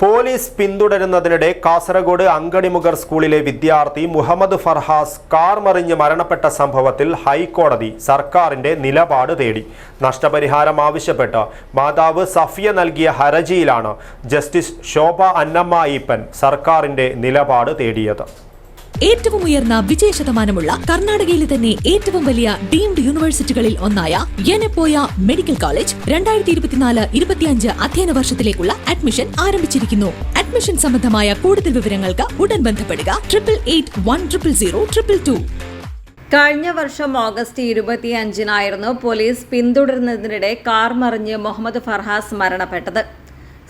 Police പിന്തുടരുന്നതിനിടെ Kasaragod അങ്കണിമുഗർ സ്കൂളിലെ വിദ്യാർത്ഥി Muhammad Farhas car മറിഞ്ഞ് മരണപ്പെട്ട സംഭവത്തിൽ ഹൈക്കോടതി സർക്കാരിന്റെ നിലപാട് തേടി. നഷ്ടപരിഹാരം ആവശ്യപ്പെട്ട് മാതാവ് സഫിയ നൽകിയ ഹർജിയിലാണ് ജസ്റ്റിസ് ശോഭ അന്നമ്മ ഈപ്പൻ സർക്കാരിന്റെ നിലപാട് തേടിയത്. ഏറ്റവും ഉയർന്ന വിജയ ശതമാനമുള്ള കർണാടകയിലെ തന്നെ ഏറ്റവും വലിയ ഡീംഡ് യൂണിവേഴ്സിറ്റികളിൽ ഒന്നായ യനപ്പോയ മെഡിക്കൽ കോളേജ് രണ്ടായിരത്തി ഇരുപത്തിനാല് ഇരുപത്തിയഞ്ച് അധ്യയന വർഷത്തിലേക്കുള്ള അഡ്മിഷൻ ആരംഭിച്ചിരിക്കുന്നു. അഡ്മിഷൻ സംബന്ധമായ കൂടുതൽ വിവരങ്ങൾക്ക് ഉടൻ ബന്ധപ്പെടുക triple eight one triple zero triple two. കഴിഞ്ഞ വർഷം ഓഗസ്റ്റ് ഇരുപത്തിയഞ്ചിനായിരുന്നു പോലീസ് പിന്തുടരുന്നതിനിടെ കാർ മറിഞ്ഞ് മുഹമ്മദ് ഫർഹാസ് മരണപ്പെട്ടത്.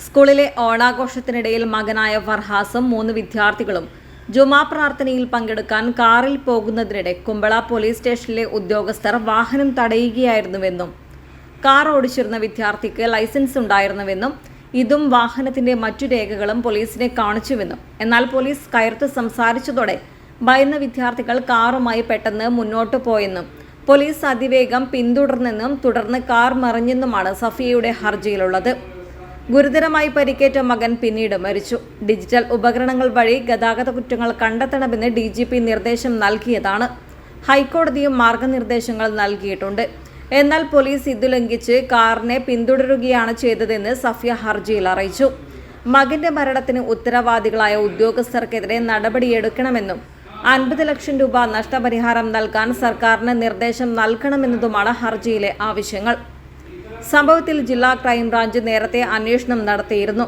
സ്കൂളിലെ ഓണാഘോഷത്തിനിടയിൽ മകനായ ഫർഹാസും മൂന്ന് വിദ്യാർത്ഥികളും ജുമാ പ്രാർത്ഥനയിൽ പങ്കെടുക്കാൻ കാറിൽ പോകുന്നതിനിടെ കുമ്പള പോലീസ് സ്റ്റേഷനിലെ ഉദ്യോഗസ്ഥർ വാഹനം തടയുകയായിരുന്നുവെന്നും കാർ ഓടിച്ചിരുന്ന വിദ്യാർത്ഥിക്ക് ലൈസൻസ് ഉണ്ടായിരുന്നുവെന്നും ഇതും വാഹനത്തിന്റെ മറ്റു രേഖകളും പോലീസിനെ കാണിച്ചുവെന്നും എന്നാൽ പോലീസ് കയർത്ത് സംസാരിച്ചതോടെ ഭയന്ന വിദ്യാർത്ഥികൾ കാറുമായി പെട്ടെന്ന് മുന്നോട്ടു പോയെന്നും പോലീസ് അതിവേഗം പിന്തുടർന്നെന്നും തുടർന്ന് കാർ മറിഞ്ഞെന്നുമാണ് സഫിയയുടെ ഹർജിയിലുള്ളത്. ഗുരുതരമായി പരിക്കേറ്റ മകൻ പിന്നീട് മരിച്ചു. ഡിജിറ്റൽ ഉപകരണങ്ങൾ വഴി ഗതാഗത കുറ്റങ്ങൾ കണ്ടെത്തണമെന്ന് ഡി ജി പി നിർദ്ദേശം നൽകിയതാണ്. ഹൈക്കോടതിയും മാർഗനിർദ്ദേശങ്ങൾ നൽകിയിട്ടുണ്ട്. എന്നാൽ പോലീസ് ഇത് ലംഘിച്ച് കാറിനെ പിന്തുടരുകയാണ് ചെയ്തതെന്ന് സഫിയ ഹർജിയിൽ അറിയിച്ചു. മകന്റെ മരണത്തിന് ഉത്തരവാദികളായ ഉദ്യോഗസ്ഥർക്കെതിരെ നടപടിയെടുക്കണമെന്നും അൻപത് ലക്ഷം രൂപ നഷ്ടപരിഹാരം നൽകാൻ സർക്കാരിന് നിർദ്ദേശം നൽകണമെന്നതുമാണ് ഹർജിയിലെ ആവശ്യങ്ങൾ. സംഭവത്തിൽ ജില്ലാ ക്രൈംബ്രാഞ്ച് നേരത്തെ അന്വേഷണം നടത്തിയിരുന്നു.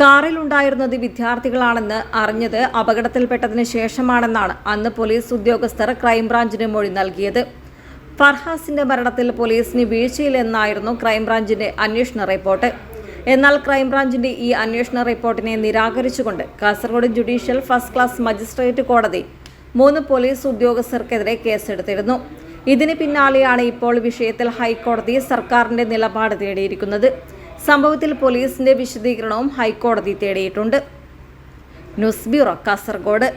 കാറിലുണ്ടായിരുന്നത് വിദ്യാർത്ഥികളാണെന്ന് അറിഞ്ഞത് അപകടത്തിൽപ്പെട്ടതിന് ശേഷമാണെന്നാണ് അന്ന് പോലീസ് ഉദ്യോഗസ്ഥർ ക്രൈംബ്രാഞ്ചിന് മൊഴി നൽകിയത്. ഫർഹാസിന്റെ മരണത്തിൽ പോലീസിന് വീഴ്ചയില്ലെന്നായിരുന്നു ക്രൈംബ്രാഞ്ചിന്റെ അന്വേഷണ റിപ്പോർട്ട്. എന്നാൽ ക്രൈംബ്രാഞ്ചിന്റെ ഈ അന്വേഷണ റിപ്പോർട്ടിനെ നിരാകരിച്ചുകൊണ്ട് Kasaragod judicial first class magistrate കോടതി മൂന്ന് പോലീസ് ഉദ്യോഗസ്ഥർക്കെതിരെ കേസെടുത്തിരുന്നു. ഇതിന് പിന്നാലെയാണ് ഇപ്പോൾ വിഷയത്തിൽ ഹൈക്കോടതി സർക്കാരിന്റെ നിലപാട് തേടിയിരിക്കുന്നത്. സംഭവത്തിൽ പോലീസിന്റെ വിശദീകരണവും ഹൈക്കോടതി തേടിയിട്ടുണ്ട്. News bureau Kasaragod.